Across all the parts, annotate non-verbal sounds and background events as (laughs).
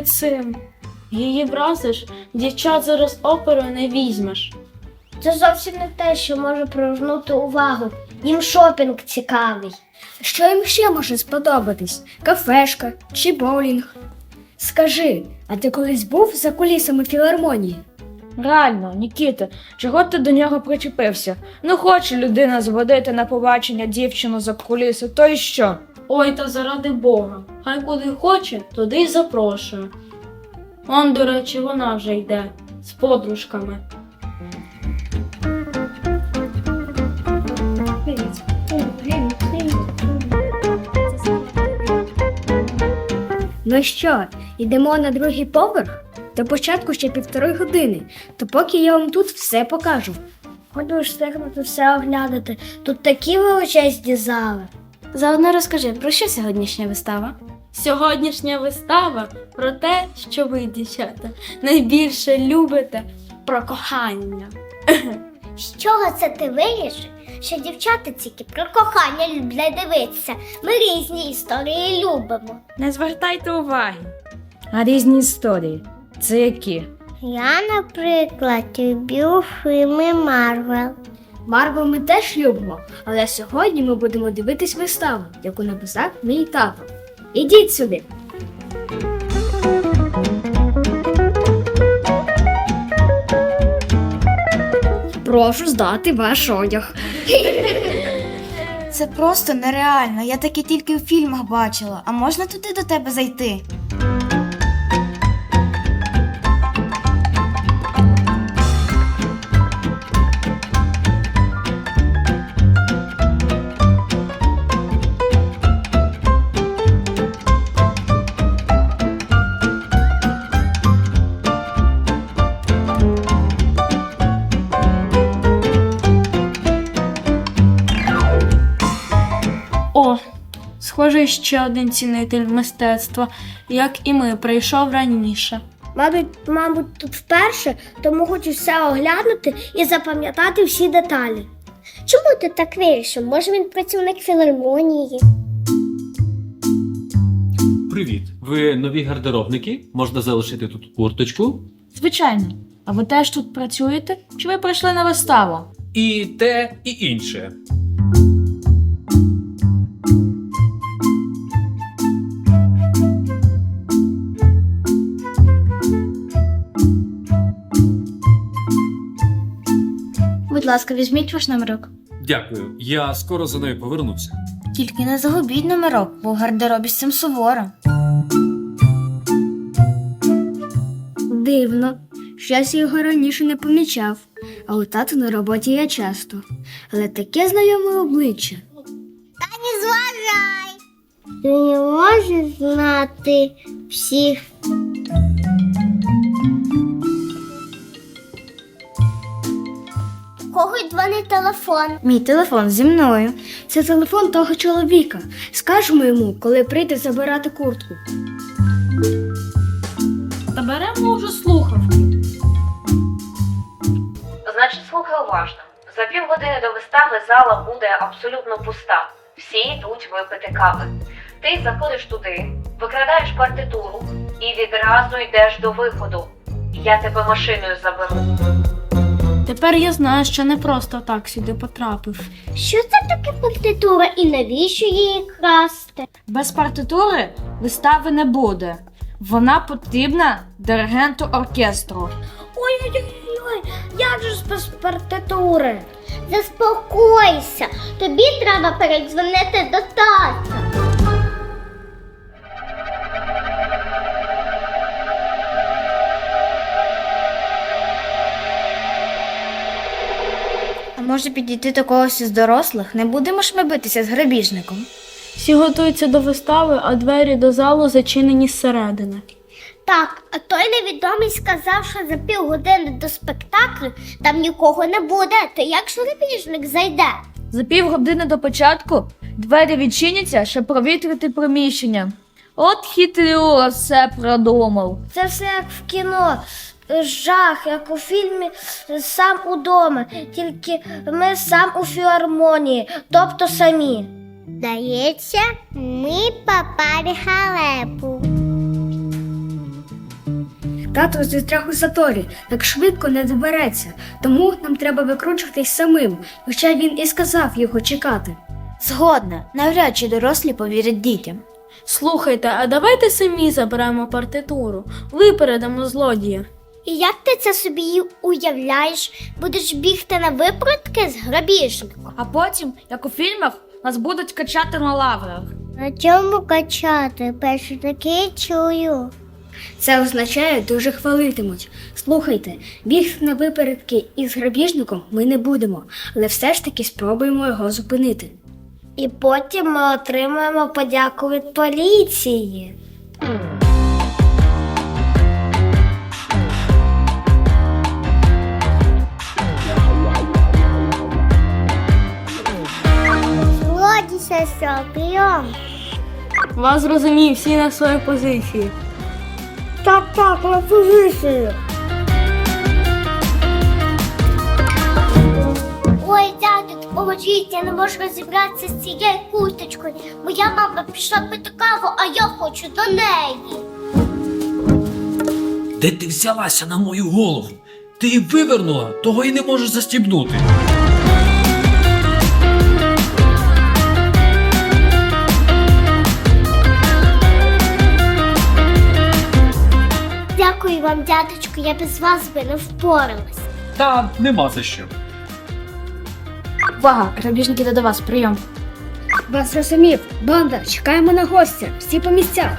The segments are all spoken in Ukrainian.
Ти цим. Її вразиш, дівчат зараз оперою не візьмеш. Це зовсім не те, що може привернути увагу. Їм шопінг цікавий. Що їм ще може сподобатись? Кафешка чи боулінг? Скажи, а ти колись був за кулісами філармонії? Реально, Нікіта, чого ти до нього причепився? Ну хоче людина зводити на побачення дівчину за куліси, то й що? Ой, та заради Бога. Хай куди хоче, туди й запрошує. Он, до речі, вона вже йде з подружками. Ну що, йдемо на другий поверх? До початку ще півтори години, то поки я вам тут все покажу. Хочу встигнути все оглядати. Тут такі величезні зали. Заодно розкажи, про що сьогоднішня вистава? Сьогоднішня вистава про те, що ви, дівчата, найбільше любите про кохання. З чого це ти вирішив? Що дівчата тільки про кохання люблять дивитися. Ми різні історії любимо. Не звертайте уваги. А різні історії. Це які? Я, наприклад, люблю фільми Марвел. Марвел ми теж любимо, але сьогодні ми будемо дивитись виставу, яку написав мій тато. Ідіть сюди. Прошу здати ваш одяг. Це просто нереально. Я таке тільки в фільмах бачила. А можна туди до тебе зайти? Схоже, ще один цінитель мистецтва, як і ми, прийшов раніше. Мабуть, мабуть, тут вперше, тому хочу все оглянути і запам'ятати всі деталі. Чому ти так вирішив? Може він працівник філармонії? Привіт! Ви нові гардеробники? Можна залишити тут курточку. Звичайно. А ви теж тут працюєте? Чи ви прийшли на виставу? І те, і інше. Ласка, візьміть ваш номерок. Дякую. Я скоро за нею повернуся. Тільки не загубіть номерок, бо в гардеробі з цим суворо. Дивно. Щось я його раніше не помічав, а у тата на роботі я часто. Але таке знайоме обличчя. Та не зважай. Ти не можеш знати всіх. Кого дзвонить телефон? Мій телефон зі мною. Це телефон того чоловіка. Скажемо йому, коли прийде забирати куртку. Та беремо вже слухавки. Значить, слухай уважно. За півгодини до вистави зала буде абсолютно пуста. Всі йдуть випити кави. Ти заходиш туди, викрадаєш партитуру і відразу йдеш до виходу. Я тебе машиною заберу. Тепер я знаю, що не просто так сюди потрапив. Що це таке партитура і навіщо її красти? Без партитури вистави не буде. Вона потрібна диригенту оркестру. Ой-ой-ой, як же ж без партитури? Заспокойся, тобі треба передзвонити до тата. Може підійти до когось із дорослих? Не будемо ж ми битися з грабіжником. Всі готуються до вистави, а двері до залу зачинені зсередини. Так, а той невідомий сказав, що за півгодини до спектаклю там нікого не буде, то як ж грабіжник зайде? За півгодини до початку двері відчиняться, щоб провітрити приміщення. От хитрюга все продумав. Це все як в кіно. Жах, як у фільмі сам удома, тільки ми сам у філармонії, тобто самі. Здається, ми попали халепу. Тато застряг у заторі, так швидко не добереться, тому нам треба викручуватись самим, хоча він і сказав його чекати. Згодна, навряд чи дорослі повірять дітям. Слухайте, а давайте самі заберемо партитуру, випередимо злодія. І як ти це собі уявляєш? Будеш бігти на випередки з грабіжником? А потім, як у фільмах, нас будуть качати на лаврах. На чому качати? Перше таке чую. Це означає дуже хвалитимуть. Слухайте, бігти на випередки із грабіжником ми не будемо, але все ж таки спробуємо його зупинити. І потім ми отримаємо подяку від поліції. Все, прийом. Вас зрозумів, всі на своїй позиції. Так, так, на позицію. Ой, дядю, допоможіть, я не можу розібратися з цією курточкою. Моя мама пішла пити каву, а я хочу до неї. Де ти взялася на мою голову? Ти її вивернула, того і не можеш застібнути. Дякую вам, дядечку, я без вас би не впоралась. Та нема за що. Увага, грабіжники до вас, прийом. Вас зрозумів, банда, чекаємо на гостя, всі по місцях.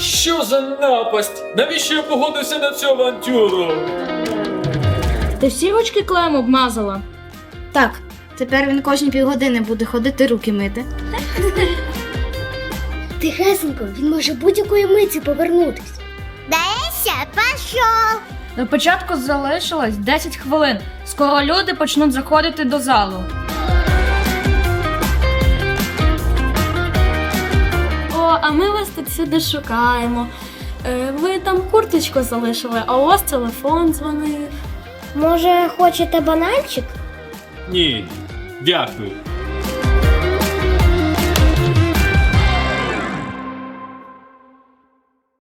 Що за напасть? Навіщо я погодився на цю авантюру? Ти всі ручки клеєм обмазала? Так, тепер він кожні півгодини буде ходити руки мити. (laughs) Тихесенько, він може будь-якої миті повернутись. Деся, пішов. До початку залишилось 10 хвилин. Скоро люди почнуть заходити до залу. О, а ми вас тут сюди шукаємо. Е, ви там курточку залишили, а у вас телефон дзвонив. Може, хочете бананчик? Ні, дякую.